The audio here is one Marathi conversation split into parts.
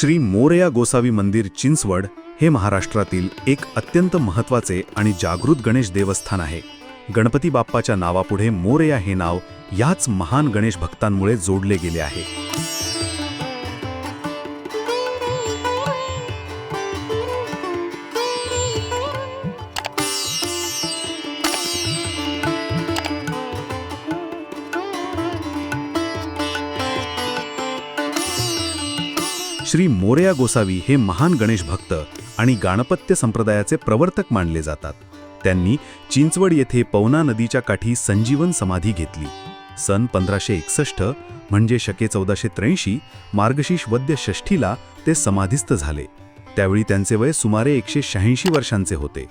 श्री मोरया गोसावी मंदिर चिंचवड हे महाराष्ट्रातील एक अत्यंत महत्त्वाचे आणि जागृत गणेश देवस्थान आहे. गणपती बाप्पाच्या नावापुढे मोरया हे नाव याच महान गणेश भक्तांमुळे जोडले गेले आहे. श्री मोरया गोसावी हे महान गणेश भक्त आणि गाणपत्य संप्रदायाचे प्रवर्तक मानले जातात. त्यांनी चिंचवड येथे पवना नदीच्या काठी संजीवन समाधी घेतली. सन पंधराशे एकसष्ट म्हणजे शके चौदाशे त्र्याऐंशी मार्गशीर्ष वद्य षष्ठीला ते समाधिस्थ झाले. त्यावेळी त्यांचे वय सुमारे एकशे शहाऐंशी वर्षांचे होते.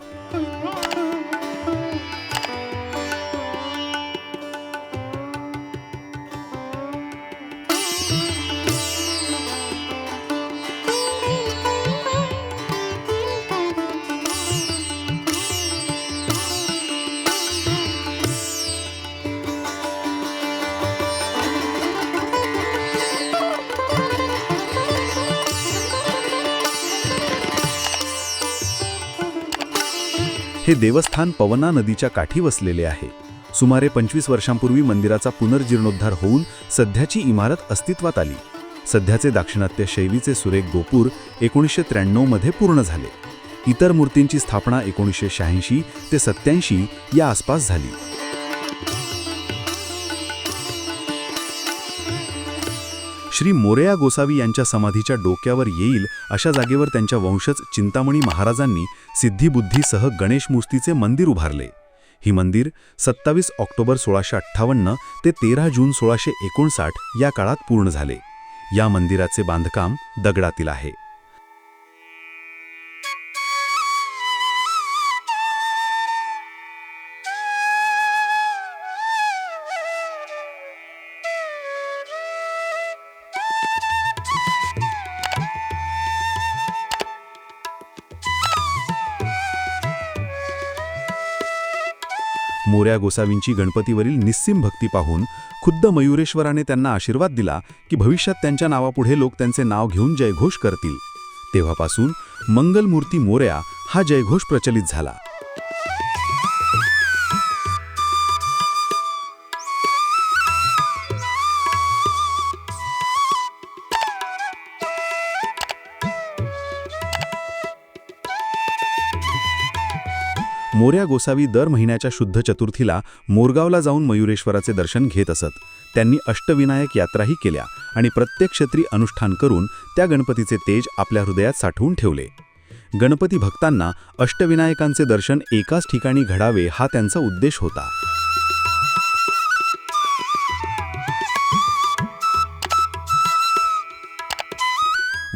हे देवस्थान पवना नदीच्या काठी वसलेले आहे. सुमारे पंचवीस वर्षांपूर्वी मंदिराचा पुनर्जीर्णोद्धार होऊन सध्याची इमारत अस्तित्वात आली. सध्याचे दाक्षिणात्य शैलीचे सुरेख गोपूर एकोणीसशे त्र्याण्णवमध्ये पूर्ण झाले. इतर मूर्तींची स्थापना एकोणीसशे शहाऐंशी ते सत्याऐंशी या आसपास झाली. श्री मोरया गोसावी यांच्या समाधीच्या डोक्यावर येईल अशा जागेवर त्यांच्या वंशज चिंतामणी महाराजांनी सिद्धिबुद्धीसह गणेश मूर्तीचे मंदिर उभारले. ही मंदिर सत्तावीस ऑक्टोबर सोळाशे अठ्ठावन्न ते तेरा जून सोळाशे एकोणसाठ या काळात पूर्ण झाले. या मंदिराचे बांधकाम दगडातील आहे. मोऱ्या गोसावींची गणपतीवरील निस्सिम भक्ती पाहून खुद्द मयुरेश्वराने त्यांना आशीर्वाद दिला की भविष्यात त्यांच्या नावापुढे लोक त्यांचे नाव घेऊन जयघोष करतील. तेव्हापासून मंगलमूर्ती मोऱ्या हा जयघोष प्रचलित झाला. मोऱ्या गोसावी दर महिन्याच्या शुद्ध चतुर्थीला मोरगावला जाऊन मयुरेश्वराचे दर्शन घेत असत. त्यांनी अष्टविनायक यात्राही केल्या आणि प्रत्येक क्षेत्री अनुष्ठान करून त्या गणपतीचे तेज आपल्या हृदयात साठवून ठेवले. गणपती भक्तांना अष्टविनायकांचे दर्शन एकाच ठिकाणी घडावे हा त्यांचा उद्देश होता.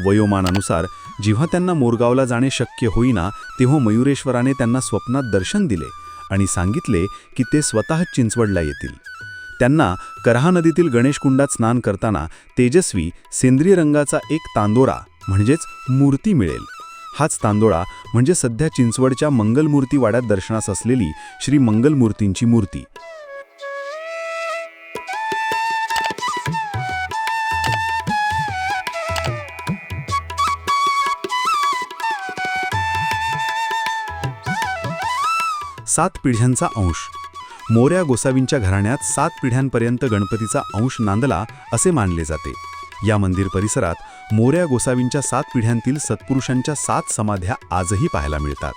वयोमानानुसार जेव्हा त्यांना मोरगावला जाणे शक्य होईना तेव्हा मयुरेश्वराने त्यांना स्वप्नात दर्शन दिले आणि सांगितले की ते स्वतः चिंचवडला येतील. त्यांना करहा नदीतील गणेशकुंडात स्नान करताना तेजस्वी सेंद्रिय रंगाचा एक तांदोरा म्हणजेच मूर्ती मिळेल. हाच तांदोळा म्हणजे सध्या चिंचवडच्या मंगलमूर्ती वाड्यात दर्शनास असलेली श्री मंगलमूर्तींची मूर्ती. सात पिढ्यांचा अंश. मोऱ्या गोसावींच्या घराण्यात सात पिढ्यांपर्यंत गणपतीचा अंश नांदला असे मानले जाते. या मंदिर परिसरात मोऱ्या गोसावींच्या सात पिढ्यांतील सत्पुरुषांच्या सात समाध्या आजही पाहायला मिळतात.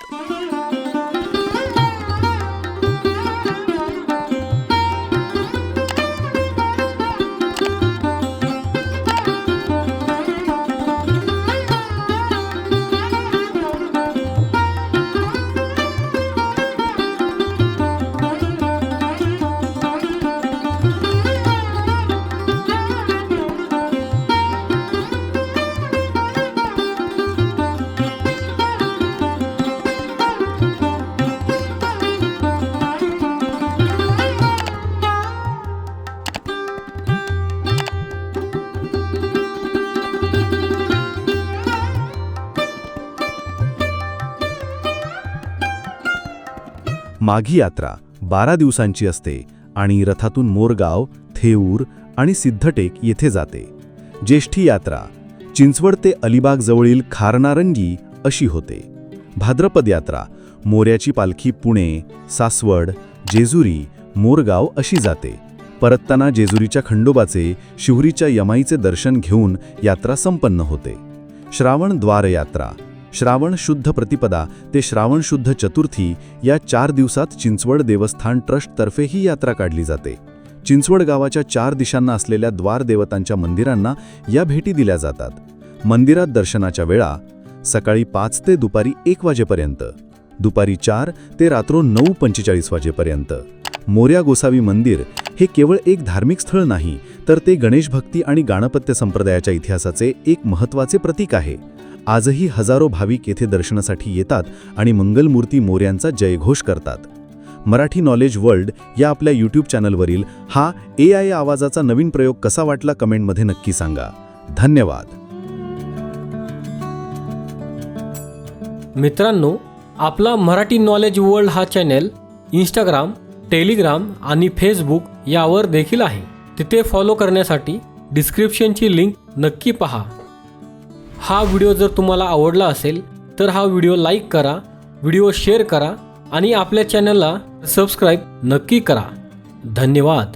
माघी यात्रा बारा दिवसांची असते आणि रथातून मोरगाव थेऊर आणि सिद्धटेक येथे जाते. ज्येष्ठी यात्रा चिंचवड ते अलिबाग जवळील खारनारंगी अशी होते. भाद्रपद यात्रा मोऱ्याची पालखी पुणे सासवड जेजुरी मोरगाव अशी जाते. परतताना जेजुरीच्या खंडोबाचे शिवरीच्या यमाईचे दर्शन घेऊन यात्रा संपन्न होते. श्रावण द्वार यात्रा श्रावण शुद्ध प्रतिपदा ते श्रावण शुद्ध चतुर्थी या चार दिवसात चिंचवड देवस्थान ट्रस्टतर्फे ही यात्रा काढली जाते. चिंचवड गावाच्या चार दिशांना असलेल्या द्वार देवतांच्या मंदिरांना या भेटी दिल्या जातात. मंदिरात दर्शनाच्या वेळा सकाळी पाच ते दुपारी एक वाजेपर्यंत दुपारी चार ते रात्रो नऊ पंचेचाळीस वाजेपर्यंत. मोर्या गोसावी मंदिर हे केवळ एक धार्मिक स्थळ नाही तर ते गणेश भक्ती आणि गाणपत्य संप्रदायाच्या इतिहासाचे एक महत्त्वाचे प्रतीक आहे. आजही हजारो भाविक येथे दर्शनासाठी येतात आणि मंगलमूर्ती मोर्यांचा जयघोष करतात. मराठी नॉलेज वर्ल्ड या आपल्या यूट्यूब चॅनलवरील हा ए आय आवाजाचा नवीन प्रयोग कसा वाटला कमेंटमध्ये नक्की सांगा. धन्यवाद. मित्रांनो आपला मराठी नॉलेज वर्ल्ड हा चॅनेल इंस्टाग्राम टेलिग्राम आणि फेसबुक यावर देखील आहे. तिथे फॉलो करण्यासाठी डिस्क्रिप्शनची लिंक नक्की पहा. हा व्हिडिओ जर तुम्हाला आवडला असेल तर हा व्हिडिओ लाईक करा व्हिडिओ शेअर करा आणि आपल्या चॅनलला सबस्क्राईब नक्की करा. धन्यवाद.